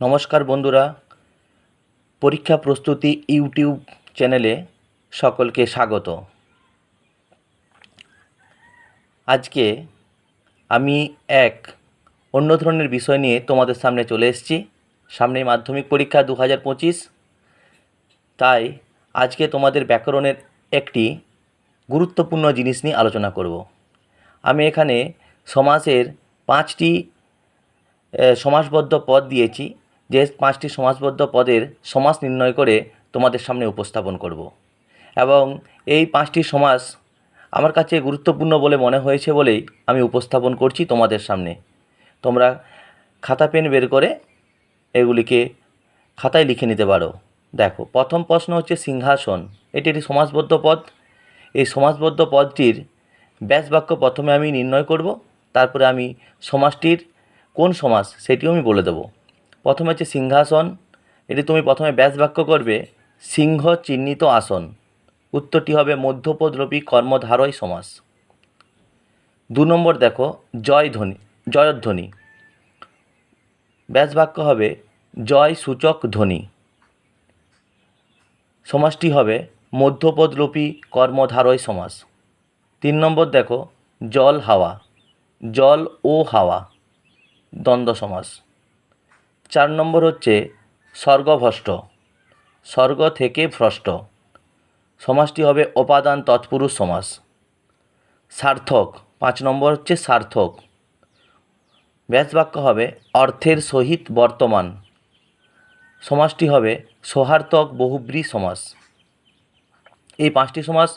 নমস্কার বন্ধুরা। পরীক্ষা প্রস্তুতি ইউটিউব চ্যানেলে সকলকে স্বাগত। আজকে আমি এক অন্য ধরনের বিষয় নিয়ে তোমাদের সামনে চলে এসেছি। সামনে মাধ্যমিক পরীক্ষা দু হাজার পঁচিশ। তাই আজকে তোমাদের ব্যাকরণের একটি গুরুত্বপূর্ণ জিনিস নিয়ে আলোচনা করব। আমি এখানে সমাসের পাঁচটি সমাসবদ্ধ পদ দিয়েছি। যে পাঁচটি সমাসবদ্ধ পদের সমাস নির্ণয় করে তোমাদের সামনে উপস্থাপন করব। এবং এই পাঁচটি সমাস আমার কাছে গুরুত্বপূর্ণ বলে মনে হয়েছে বলেই আমি উপস্থাপন করছি তোমাদের সামনে। তোমরা খাতা, পেন বের করে এগুলিকে খাতায় লিখে নিতে পারো। দেখো, প্রথম প্রশ্ন হচ্ছে সিংহাসন। এটি একটি সমাসবদ্ধ পদ। এই সমাসবদ্ধ পদটির ব্যাস বাক্য প্রথমে আমি নির্ণয় করব, তারপরে আমি সমাজটির কোন সমাজ সেটিও আমি বলে দেবো। প্রথমে হচ্ছে সিংহাসন, এটি তুমি প্রথমে ব্যাস বাক্য করবে, সিংহ চিহ্নিত আসন। উত্তরটি হবে মধ্যপদরূপী কর্মধারয় সমাস। দু নম্বর দেখো জয়ধ্বনি জয়ধ্বনি। ব্যাস বাক্য হবে জয় সূচক ধ্বনি। সমাসটি হবে মধ্যপদরূপী কর্মধারয় সমাস। তিন নম্বর দেখো, জল হাওয়া, জল ও হাওয়া, দ্বন্দ্ব সমাস। চার নম্বর হচ্ছে স্বর্গভ্রষ্ট। স্বর্গ থেকে ভ্রষ্ট। সমাসটি হবে অপাদান তৎপুরুষ সমাস সার্থক। পাঁচ নম্বর হচ্ছে সার্থক। ব্যাস বাক্য হবে অর্থের সহিত বর্তমান। সমাজটি হবে সহার্থক বহুব্রী সমাস এই পাঁচটি সমাস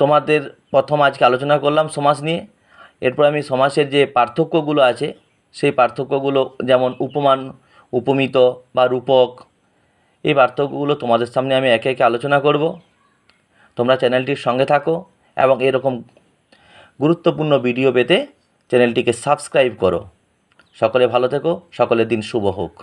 তোমাদের প্রথম আজকে আলোচনা করলাম সমাস নিয়ে। এরপর আমি সমাসের যে পার্থক্যগুলো আছে সেই পার্থক্যগুলো যেমন উপমান, উপমিত বা রূপক, এই পার্থক্যগুলো তোমাদের সামনে আমি একে একে আলোচনা করব। তোমরা চ্যানেলটির সঙ্গে থাকো এবং এরকম গুরুত্বপূর্ণ ভিডিও পেতে চ্যানেলটিকে সাবস্ক্রাইব করো। সকলে ভালো থেকো, সকলের দিন শুভ হোক।